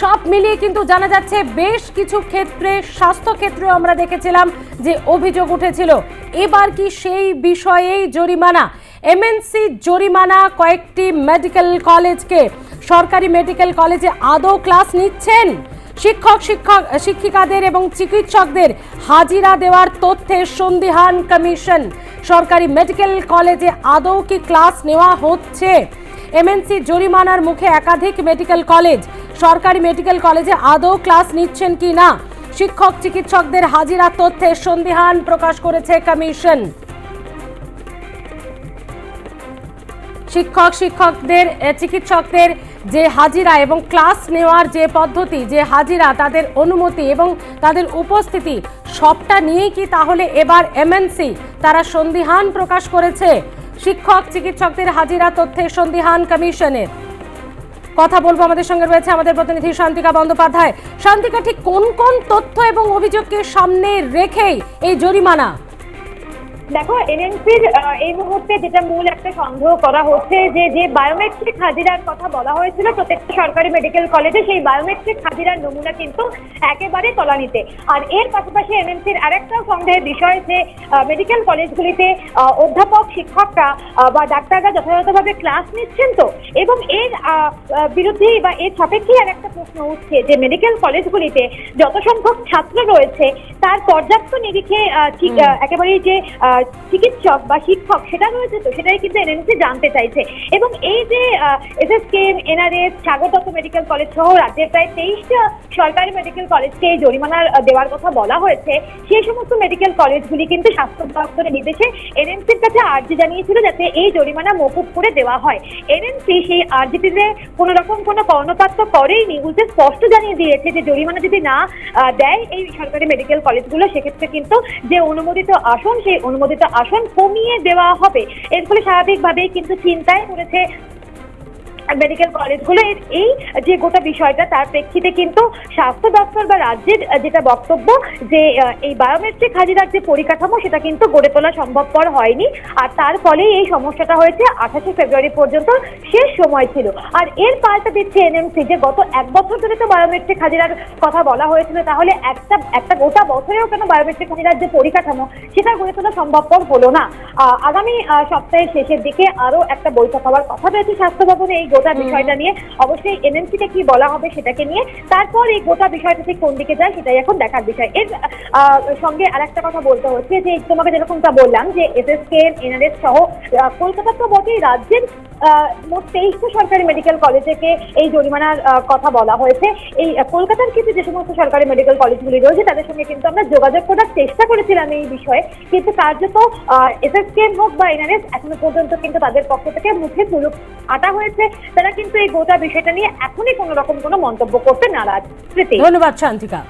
সব মিলিয়ে কিন্তু জানা যাচ্ছে বেশ কিছু ক্ষেত্রে স্বাস্থ্য ক্ষেত্রে আমরা দেখেছিলাম যে অভিযোগ উঠেছিল। এবার কি সেই বিষয়েই জরিমানা? এমএনসি জরিমানা কয়েকটি মেডিকেল কলেজকে সরকারি মেডিকেল কলেজে আদৌ ক্লাস নিচ্ছেন? শিক্ষক শিক্ষক, শিক্ষিকাদের এবং চিকিৎসকদের হাজিরা দেওয়ার তথ্যের সন্দিহান কমিশন। সরকারি মেডিকেল কলেজে আদৌ কি ক্লাস নেওয়া হচ্ছে? এমএনসি জরিমানার মুখে একাধিক মেডিকেল কলেজ সরকারি মেডিকেল কলেজে আদৌ ক্লাস নিচ্ছেন কি না? শিক্ষক, চিকিৎসকদের হাজিরা তথ্যের সন্দিহান প্রকাশ করেছে কমিশন। শিক্ষক, শিক্ষকদের চিকিৎসকদের যে হাজিরা এবং ক্লাস নেওয়ার যে পদ্ধতি, যে হাজিরা, তাদের অনুমতি এবং তাদের উপস্থিতি, সবটা নিয়েই কি তাহলে এবার এমএনসি তারা সন্দিহান প্রকাশ করেছে। শিক্ষক, চিকিৎসকদের হাজিরা তথ্যের সন্দিহান কমিশনের। কথা বলব আমাদের সঙ্গে রয়েছে আমাদের প্রতিনিধি শান্তিকা বন্দ্যোপাধ্যায়। শান্তিকা, ঠিক কোন কোন তথ্য এবং অভিযোগকে সামনে রেখেই এই জরিমানা? দেখো এনএনসির এই মুহূর্তে যেটা মূল একটা সন্দেহ করা হচ্ছে যে যে বায়োমেট্রিক হাজিরার কথা বলা হয়েছিল, প্রত্যেকটা সরকারি মেডিকেল কলেজে সেই বায়োমেট্রিক হাজিরার নমুনা কিন্তু একেবারে তলানিতে। আর এর পাশাপাশি এনএনসির আরেকটা সন্দেহের বিষয় যে মেডিকেল কলেজগুলিতে অধ্যাপক, শিক্ষকরা বা ডাক্তাররা যথাযথভাবে ক্লাস নিচ্ছেন তো? এবং এর বিরুদ্ধেই বা এর সাপেক্ষেই আর একটা প্রশ্ন উঠছে যে মেডিকেল কলেজগুলিতে যত সংখ্যক ছাত্র রয়েছে তার পর্যাপ্ত নিরিখে ঠিক, একেবারেই যে চিকিৎসক বা শিক্ষক সেটা রয়েছে তো সেটাই কিন্তু এনএনসি জানতে চাইছে। এবং এই যে এসএসকেএম এনআরএস স্বাগতত মেডিকেল কলেজ সহ রাজ্যের প্রায় তেইশটা সরকারি মেডিকেল কলেজকে এই জরিমানা দেওয়ার কথা বলা হয়েছে সেই সমস্ত মেডিকেল কলেজগুলি কিন্তু স্বাস্থ্য দপ্তরের নির্দেশে এনএনসির কাছে আর্জি জানিয়েছিল যাতে এই জরিমানা মকুব করে দেওয়া হয়। এনএনসি সেই আর্জিটিতে কোনো রকম কোনো তো করেইনি উল্টে স্পষ্ট জানিয়ে দিয়েছে যে জরিমানা যদি না দেয় এই সরকারি মেডিকেল কলেজগুলো, সেক্ষেত্রে কিন্তু যে অনুমোদিত আসন, সেই অনুমোদিত আসন কমিয়ে দেওয়া হবে। এর ফলে স্বাভাবিকভাবেই কিন্তু চিন্তায় পড়েছে মেডিকেল কলেজগুলো এই যে গোটা বিষয়টা, তার প্রেক্ষিতে কিন্তু স্বাস্থ্য দপ্তর বা রাজ্যের যেটা বক্তব্য যে এই বায়োমেট্রিক হাজিরার যে পরিকাঠামো, সেটা কিন্তু গড়ে তোলা সম্ভবপর হয়নি। আর তার ফলে এই সমস্যাটা হয়েছে, আঠাশে ফেব্রুয়ারি পর্যন্ত শেষ সময় ছিল। আর এর পাল্টা দিচ্ছে এনএমসি যে, গত এক বছর ধরে তো বায়োমেট্রিক হাজিরার কথা বলা হয়েছিল, তাহলে একটা একটা গোটা বছরেও কেন বায়োমেট্রিক হাজিরার যে পরিকাঠামো, সেটা গড়ে তোলা সম্ভবপর হলো না। আগামী সপ্তাহের শেষের দিকে আরও একটা বৈঠক হওয়ার কথা রয়েছে স্বাস্থ্য ভবনে, এই গোটা বিষয়টা নিয়ে অবশ্যই এনএমসি কে কি বলা হবে সেটাকে নিয়ে তারপর এই গোটা বিষয়টা ঠিক কোন দিকে যায় সেটাই এখন দেখার বিষয়। এর সঙ্গে আর একটা কথা বলতে হচ্ছে যে তোমাকে যেরকমটা বললাম যে এস এস এসএসকে এনআরএস সহ আহ, কলকাতা তো বটেই রাজ্যের মোট তেইশটা সরকারি মেডিকেল কলেজকে এই জরিমানার কথা বলা হয়েছে। এই কলকাতার ক্ষেত্রে যে সমস্ত সরকারি মেডিকেল কলেজগুলি রয়েছে, তাদের সঙ্গে কিন্তু আমরা যোগাযোগ করার চেষ্টা করেছিলাম এই বিষয়ে। কিন্তু কার্যত এসএসকেএম হোক বা এনআরএস, এখনও পর্যন্ত কিন্তু তাদের পক্ষ থেকে মুখে তুলুক আটা হয়েছে। তারা কিন্তু এই গোটা বিষয়টা নিয়ে এখনই কোনো রকম কোনো মন্তব্য করতে নারাজ। ধন্যবাদ, শান্তিকা।